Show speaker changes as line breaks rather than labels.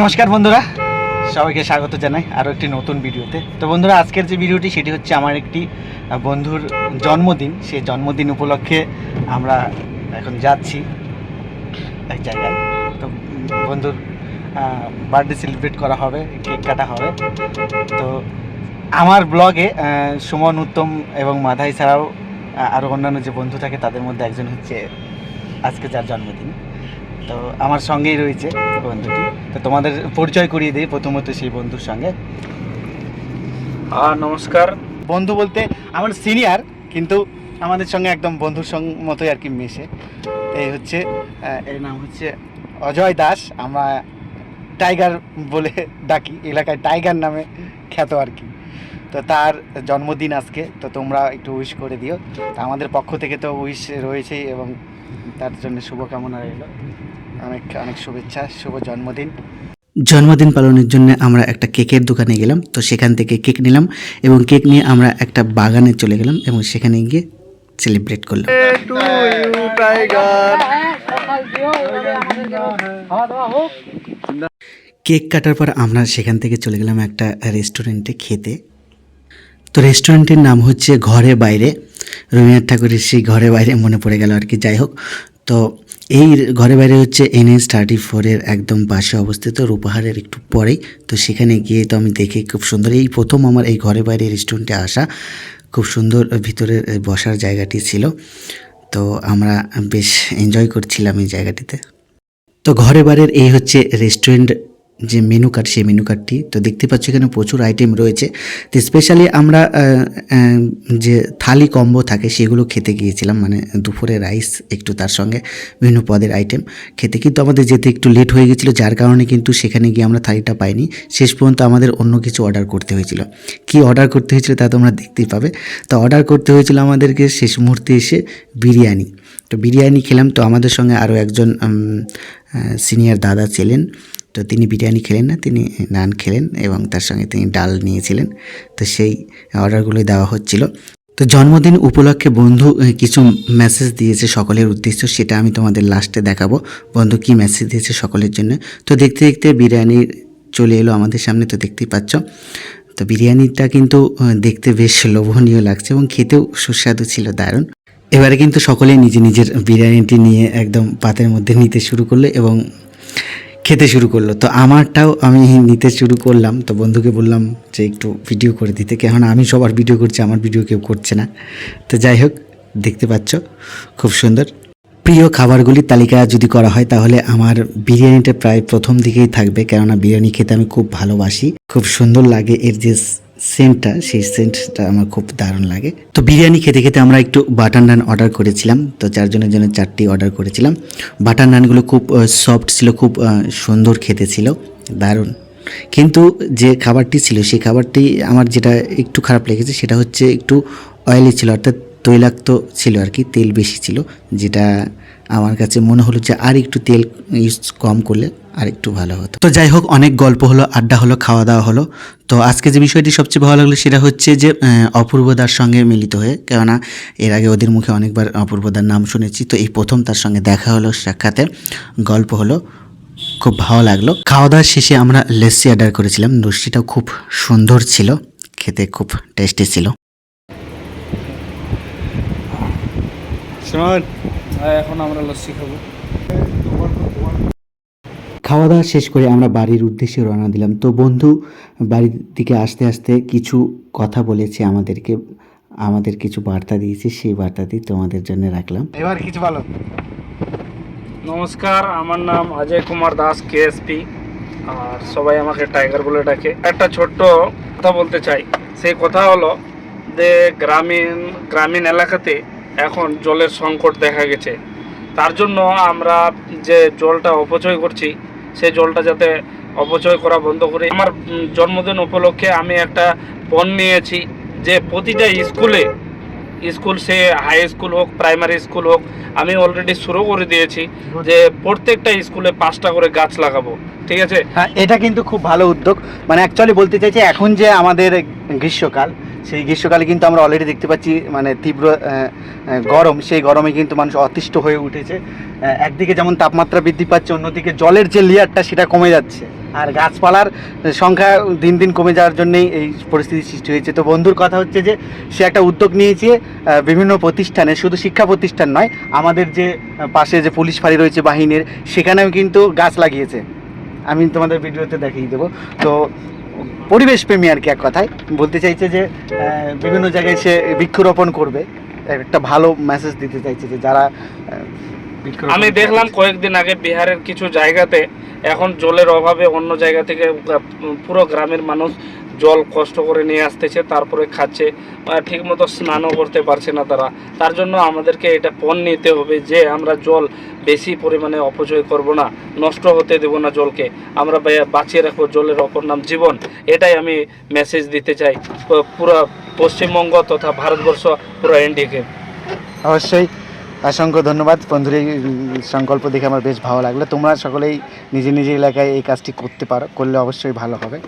নমস্কার বন্ধুরা, সবাইকে স্বাগত জানাই আরও একটি নতুন ভিডিওতে। তো বন্ধুরা, আজকের যে ভিডিওটি, সেটি হচ্ছে আমার একটি বন্ধুর জন্মদিন। সেই জন্মদিন উপলক্ষে আমরা এখন যাচ্ছি এক জায়গায়। তো বন্ধুর বার্থডে সেলিব্রেট করা হবে, কেক কাটা হবে। তো আমার ব্লগে সুমন, উত্তম এবং মাধাই ছাড়াও আরও অন্যান্য যে বন্ধু থাকে, তাদের মধ্যে একজন হচ্ছে আজকে যার জন্মদিন। তো আমার সঙ্গেই রয়েছে বন্ধুটি। তো তোমাদের পরিচয় করিয়ে দিই প্রথমত সেই বন্ধুর সঙ্গে।
আর নমস্কার।
বন্ধু বলতে আমার সিনিয়র কিন্তু আমাদের সঙ্গে একদম বন্ধুর সঙ্গ মতোই আর কি মেশে। এই হচ্ছে এর নাম হচ্ছে অজয় দাস। আমরা টাইগার বলে ডাকি এলাকায় টাইগার নামে খ্যাত আর কি। তো তার জন্মদিন আজকে তো তোমরা একটু উইশ করে দিও। তো আমাদের পক্ষ থেকে তো উইশ রয়েছেই এবং তার জন্য শুভকামনা রইল। অনেক অনেক শুভেচ্ছা শুভ জন্মদিন।
জন্মদিন পালনের জন্য আমরা একটা কেকের দোকানে গেলাম তো সেখান থেকে কেক নিলাম এবং কেক নিয়ে আমরা একটা বাগানে চলে গেলাম এবং সেখানে গিয়ে সেলিব্রেট করলাম। কেক কাটার পর আমরা সেখান থেকে চলে গেলাম একটা রেস্টুরেন্টে খেতে। তো রেস্টুরেন্টের নাম হচ্ছে ঘরে বাইরে। রবীন্দ্রনাথ ঠাকুরের সেই ঘরে বাইরে মনে পড়ে গেল আর কি। যাই হোক তো এই ঘরে বাইরে হচ্ছে এন এনএস থার্টি ফোরের একদম পাশে অবস্থিত রূপাহারের একটু পরেই। তো সেখানে গিয়ে তো আমি দেখে খুব সুন্দর এই প্রথম আমার এই ঘরে বাইরে রেস্টুরেন্টে আসা খুব সুন্দর ভিতরের বসার জায়গাটি ছিল। তো আমরা বেশ এনজয় করছিলাম এই জায়গাটিতে। তো ঘরে বারের এই হচ্ছে রেস্টুরেন্ট যে মেনু কার্ড সেই মেনু কার্ডটি তো দেখতে পাচ্ছ এখানে প্রচুর আইটেম রয়েছে। তো স্পেশালি আমরা যে থালি কম্বো থাকে, সেগুলো খেতে গিয়েছিলাম। মানে দুপুরে রাইস একটু তার সঙ্গে, বিভিন্ন পদের আইটেম খেতে। কিন্তু আমাদের যেতে একটু লেট হয়ে গেছিল যার কারণে কিন্তু সেখানে গিয়ে আমরা থালিটা পাইনি। শেষ পর্যন্ত আমাদের অন্য কিছু অর্ডার করতে হয়েছিল। কি অর্ডার করতে হয়েছিল তা তোমরা দেখতেই পাবে। তো অর্ডার করতে হয়েছিল আমাদেরকে শেষ মুহূর্তে এসে বিরিয়ানি। তো বিরিয়ানি খেলাম। তো আমাদের সঙ্গে আরও একজন সিনিয়র দাদা ছিলেন। তো তিনি বিরিয়ানি খেলেন না, তিনি নান খেলেন এবং তার সঙ্গে তিনি ডাল নিয়েছিলেন। তো সেই অর্ডারগুলোই দেওয়া হচ্ছিল। তো জন্মদিন উপলক্ষে বন্ধু কিছু মেসেজ দিয়েছে সকলের উদ্দেশ্য, সেটা আমি তোমাদের লাস্টে দেখাবো। বন্ধু, কি মেসেজ দিয়েছে সকলের জন্য? তো দেখতে দেখতে বিরিয়ানি চলে এলো আমাদের সামনে, তো দেখতেই পাচ্ছ। তো বিরিয়ানিটা কিন্তু দেখতে বেশ লোভনীয় লাগছে এবং খেতেও সুস্বাদু ছিল, দারুণ। এবারে কিন্তু সকলেই নিজে নিজের বিরিয়ানিটি নিয়ে একদম পাতের মধ্যে নিতে শুরু করল এবং খেতে শুরু করল। তো আমারটাও আমি নিতে শুরু করলাম। তো বন্ধুকে বললাম যে একটু ভিডিও করে দিতে। কেননা আমি সবার ভিডিও করছি, আমার ভিডিও কেউ করছে না। তো যাই হোক, দেখতে পাচ্ছ, খুব সুন্দর। প্রিয় খাবারগুলির তালিকা যদি করা হয়, তাহলে আমার বিরিয়ানিটা প্রায় প্রথম দিকেই থাকবে। কেননা বিরিয়ানি খেতে আমি খুব ভালোবাসি। খুব সুন্দর লাগে এর যে সেন্টটা সেই সেন্টটা আমার খুব দারুণ লাগে। তো বিরিয়ানি খেতে খেতে আমরা একটু বাটার নান অর্ডার করেছিলাম, তো চারজনের জন্য চারটি অর্ডার করেছিলাম। বাটার নানগুলো খুব সফট ছিল, খুব সুন্দর খেতে ছিল, দারুণ। কিন্তু যে খাবারটি ছিল, সেই খাবারটি আমার যেটা একটু খারাপ লেগেছে, সেটা হচ্ছে একটু অয়েলি ছিল, অর্থাৎ তৈলাক্ত ছিল আর কি, তেল বেশি ছিল, যেটা আমার কাছে মনে হলো যে আর একটু তেল ইউজ কম করলে আর একটু ভালো হতো। তো যাই হোক, অনেক গল্প হলো, আড্ডা হলো, খাওয়া দাওয়া হলো। তো আজকে যে বিষয়টি সবচেয়ে ভালো লাগল সেটা হচ্ছে যে অপূর্বদার সঙ্গে মিলিত হয়ে, কেননা এর আগে ওদের মুখে অনেকবার অপূর্বদার নাম শুনেছি, তো এই প্রথম তার সঙ্গে দেখা হলো, সাক্ষাতে গল্প হলো, খুব ভালো লাগল। খাওয়া দাওয়ার শেষে আমরা লস্যি অর্ডার করেছিলাম লস্যিটাও খুব সুন্দর ছিল, খেতে খুব টেস্টি ছিল।
শোন
হ্যাঁ, এখন আমরা লস্যি খাব।
খাওয়া দাওয়া শেষ করে আমরা বাড়ির উদ্দেশ্যে রওনা দিলাম। তো বন্ধু বাড়ির দিকে আসতে আসতে কিছু কথা বলেছে আমাদেরকে। আমাদের কিছু বার্তা দিয়েছে সেই বার্তাটি তোমাদের জন্য রাখলাম।
এবার কিছু বলো।
নমস্কার আমার নাম অজয় কুমার দাস কেএসপি আর সবাই আমাকে টাইগার বলে ডাকে। একটা ছোট্ট কথা বলতে চাই। সেই কথা হলো যে গ্রামীণ গ্রামীণ এলাকাতে এখন জলের সংকট দেখা গেছে। তার জন্য আমরা যে জলটা অপচয় করছি সেই জলটা যাতে অপচয় করা বন্ধ করি। আমার জন্মদিন উপলক্ষে আমি একটা পণ নিয়েছি যে প্রতিটা স্কুলে, স্কুল সে হাই স্কুল হোক, প্রাইমারি স্কুল হোক, আমি অলরেডি শুরু করে দিয়েছি যে প্রত্যেকটা স্কুলে পাঁচটা করে গাছ লাগাবো। ঠিক আছে?
হ্যাঁ এটা কিন্তু খুব ভালো উদ্যোগ। মানে অ্যাকচুয়ালি বলতে চাইছি, এখন যে আমাদের গ্রীষ্মকাল সেই গ্রীষ্মকালে কিন্তু আমরা অলরেডি দেখতে পাচ্ছি মানে তীব্র গরম। সেই গরমে কিন্তু মানুষ অতিষ্ঠ হয়ে উঠেছে। একদিকে যেমন তাপমাত্রা বৃদ্ধি পাচ্ছে, অন্যদিকে জলের যে লেয়ারটা সেটা কমে যাচ্ছে। আর গাছপালার সংখ্যা দিন দিন কমে যাওয়ার জন্যেই এই পরিস্থিতি সৃষ্টি হয়েছে। তো বন্ধুর কথা হচ্ছে যে, সে একটা উদ্যোগ নিয়েছে বিভিন্ন প্রতিষ্ঠানে। শুধু শিক্ষা প্রতিষ্ঠান নয়, আমাদের যে পাশে যে পুলিশ ফাঁড়ি রয়েছে বাহিনীর, সেখানেও কিন্তু গাছ লাগিয়েছে। আমি তোমাদের ভিডিওতে দেখিয়ে দেবো। তো পরিবেশ প্রেমী আর কি এক কথায়। বলতে চাইছে যে বিভিন্ন জায়গায় সে বৃক্ষরোপণ করবে। একটা ভালো মেসেজ দিতে চাইছে যে যারা
আমি দেখলাম কয়েকদিন আগে বিহারের কিছু জায়গাতে এখন জলের অভাবে অন্য জায়গা থেকে পুরো গ্রামের মানুষ জল কষ্ট করে নিয়ে আসতেছে, তারপরে খাচ্ছে ঠিক মতো স্নানও করতে পারছে না তারা। তার জন্য আমাদেরকে এটা পণ নিতে হবে যে আমরা জল বেশি পরিমাণে অপচয় করব না, নষ্ট হতে দেব না জলকে। আমরা বাঁচিয়ে রাখব জলের অপর নাম জীবন। এটাই আমি মেসেজ দিতে চাই পুরো পশ্চিমবঙ্গ তথা ভারতবর্ষ, পুরো ইন্ডিয়াকে
অবশ্যই। অসংখ্য ধন্যবাদ। বন্ধুর, এই সংকল্প দেখে আমার বেশ ভালো লাগল। তোমরা সকলেই নিজে নিজের এলাকায় এই কাজটি করতে পারো, করলে অবশ্যই ভালো হবে।